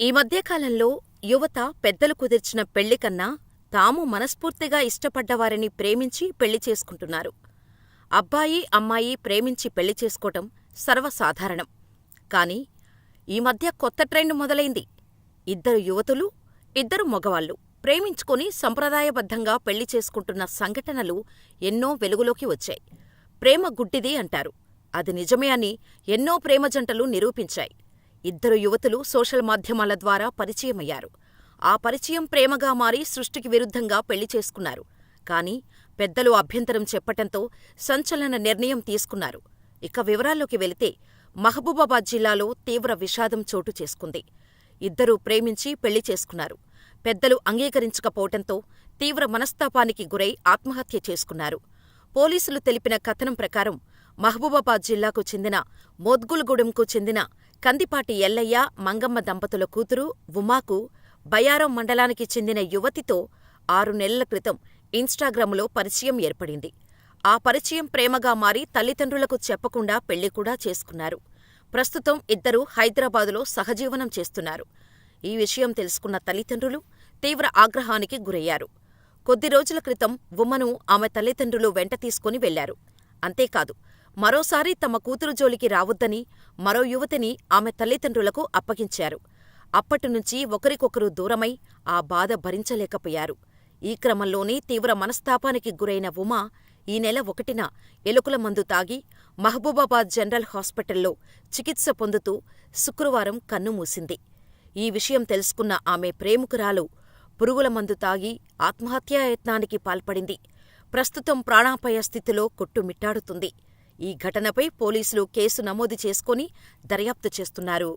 ఈ మధ్యకాలంలో యువత పెద్దలు కుదిర్చిన పెళ్ళి కన్నా తాము మనస్ఫూర్తిగా ఇష్టపడ్డవారిని ప్రేమించి పెళ్ళి చేసుకుంటున్నారు. అబ్బాయి, అమ్మాయి ప్రేమించి పెళ్ళి చేసుకోవటం సర్వసాధారణం. కానీ ఈ మధ్య కొత్త ట్రెండ్ మొదలైంది. ఇద్దరు యువతులు, ఇద్దరు మగవాళ్ళు ప్రేమించుకుని సంప్రదాయబద్ధంగా పెళ్ళి చేసుకుంటున్న సంఘటనలు ఎన్నో వెలుగులోకి వచ్చాయి. ప్రేమ గుడ్డిది అంటారు. అది నిజమే అని ఎన్నో ప్రేమ జంటలు నిరూపించాయి. ఇద్దరు యువతులు సోషల్ మాధ్యమాల ద్వారా పరిచయమయ్యారు. ఆ పరిచయం ప్రేమగా మారి సృష్టికి విరుద్ధంగా పెళ్ళి చేసుకున్నారు. కానీ పెద్దలు అభ్యంతరం చెప్పటంతో సంచలన నిర్ణయం తీసుకున్నారు. ఇక వివరాల్లోకి వెళితే మహబూబాబాద్ జిల్లాలో తీవ్ర విషాదం చోటు చేసుకుంది. ఇద్దరూ ప్రేమించి పెళ్ళి చేసుకున్నారు. పెద్దలు అంగీకరించకపోవటంతో తీవ్ర మనస్తాపానికి గురై ఆత్మహత్య చేసుకున్నారు. పోలీసులు తెలిపిన కథనం ప్రకారం మహబూబాబాద్ జిల్లాకు చెందిన మోద్గుల్గూడెంకు చెందిన కందిపాటి ఎల్లయ్య, మంగమ్మ దంపతుల కూతురు ఉమాకు బయ్యారం మండలానికి చెందిన యువతితో ఆరు నెలల క్రితం ఇన్స్టాగ్రాములో పరిచయం ఏర్పడింది. ఆ పరిచయం ప్రేమగా మారి తల్లిదండ్రులకు చెప్పకుండా పెళ్ళి కూడా చేసుకున్నారు. ప్రస్తుతం ఇద్దరూ హైదరాబాదులో సహజీవనం చేస్తున్నారు. ఈ విషయం తెలుసుకున్న తల్లిదండ్రులు తీవ్ర ఆగ్రహానికి గురయ్యారు. కొద్ది రోజుల క్రితం ఉమను ఆమె తల్లిదండ్రులు వెంట తీసుకుని వెళ్ళారు. అంతేకాదు మరోసారి తమ కూతురు జోలికి రావొద్దని మరో యువతిని ఆమె తల్లిదండ్రులకు అప్పగించారు. అప్పటినుంచి ఒకరికొకరు దూరమై ఆ బాధ భరించలేకపోయారు. ఈ క్రమంలోనే తీవ్ర మనస్తాపానికి గురైన ఉమ ఈ నెల ఒకటిన ఎలుకల మందు తాగి మహబూబాబాద్ జనరల్ హాస్పిటల్లో చికిత్స పొందుతూ శుక్రవారం కన్నుమూసింది. ఈ విషయం తెలుసుకున్న ఆమె ప్రేమికురాలు పురుగుల మందు తాగి ఆత్మహత్యాయత్నానికి పాల్పడింది. ప్రస్తుతం ప్రాణాపాయ స్థితిలో కొట్టుమిట్టాడుతుంది. ఈ ఘటనపై పోలీసులు కేసు నమోదు చేసుకొని దర్యాప్తు చేస్తున్నారు.